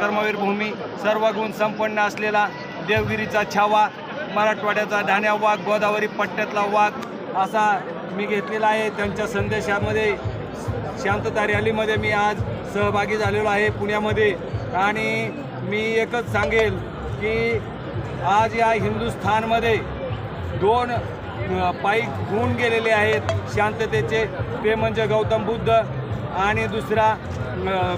कर्मवीर भूमी सर्व गुण संपन्न असलेला देवगिरीचा छावा मराठवाड्याचा ढाण्या वाघ गोदावरी पट्ट्यातला वाघ असा मी घेतलेला आहे. त्यांच्या संदेशामध्ये शांतता रॅलीमध्ये मी आज सहभागी झालेलो आहे पुण्यामध्ये. आणि मी एकच सांगेल की आज या हिंदुस्थानमध्ये दोन पायी होऊन गेलेले आहेत. शांततेचे ते म्हणजे गौतम बुद्ध आणि दुसरा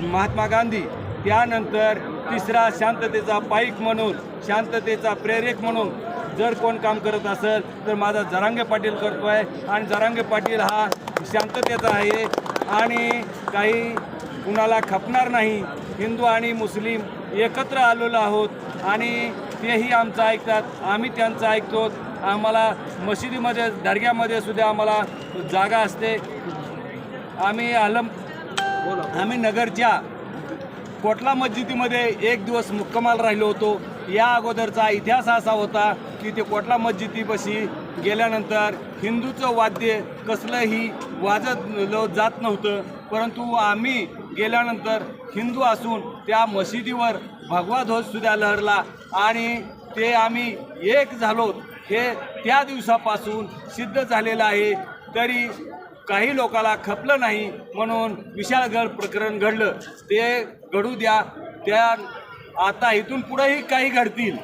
महात्मा गांधी. त्यानंतर तिसरा शांततेचा पाईक म्हणून शांततेचा प्रेरक म्हणून जर कोण काम करत असेल तर माझा जरांगे पाटील करतो आहे आणि जरांगे पाटील हा शांततेचा आहे. आणि काही कुणाला खपणार नाही. हिंदू आणि मुस्लिम एकत्र आलेलो आहोत आणि तेही आमचं ऐकतात. आम्ही त्यांचं ऐकतो. आम्हाला मशिदीमध्ये दर्ग्यामध्ये सुद्धा आम्हाला जागा असते. आम्ही आलम आम्ही नगरच्या कोटला मस्जिदीमध्ये एक दिवस मुक्कामाल राहिलो होतो. या अगोदरचा इतिहास असा होता की ते कोटला मस्जिदीपाशी गेल्यानंतर हिंदूचं वाद्य कसलंही वाजत जात नव्हतं. परंतु आम्ही गेल्यानंतर हिंदू असून त्या मशिदीवर भगवा ध्वजसुद्धा लहरला आणि ते आम्ही एक झालो हे त्या दिवसापासून सिद्ध झालेलं आहे. तरी काही लोकाला खपलं नाही म्हणून विशाळगड प्रकरण घडलं. ते घडू द्या. त्या आता इथून पुढेही काही घडतील.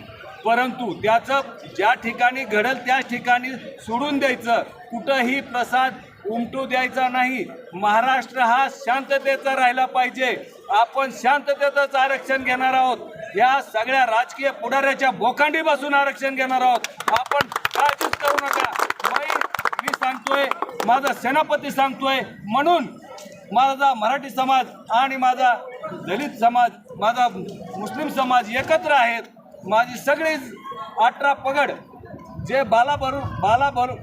परंतु त्याचं ज्या ठिकाणी घडल त्या ठिकाणी सोडून द्यायचं. कुठंही प्रसाद उमटू द्यायचा नाही. महाराष्ट्र हा शांततेचा राहिला पाहिजे. आपण शांततेचंच आरक्षण घेणार आहोत. या सगळ्या राजकीय पुढाऱ्याच्या बोकांडीपासून आरक्षण घेणार आहोत. आपण काळजीच करू नका. माझा सेनापती सांगतोय म्हणून माझा मराठी समाज आणि माझा दलित समाज माझा मुस्लिम समाज एकत्र आहेत. माझी सगळीच अठरा पगड जे बाला भरू बाला भरू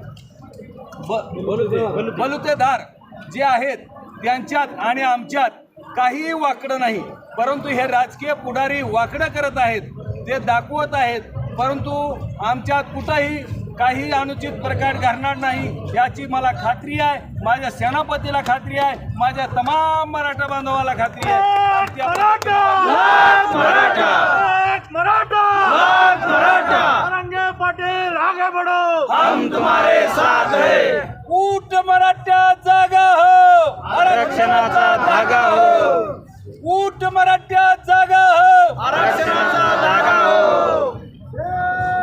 ब- बलुतेदार जे आहेत त्यांच्यात आणि आमच्यात काहीही वाकडं नाही. परंतु हे राजकीय पुढारी वाकडं करत आहेत ते दाखवत आहेत. परंतु आमच्यात कुठंही काही अनुचित प्रकार घडणार नाही. याची मला खात्री आहे. माझ्या सेनापतीला खात्री आहे. माझ्या तमाम मराठा बांधवाला खात्री आहे. पाटील आगे बढ़ो! हम तुम्हारे साथ है। ऊट मराठा!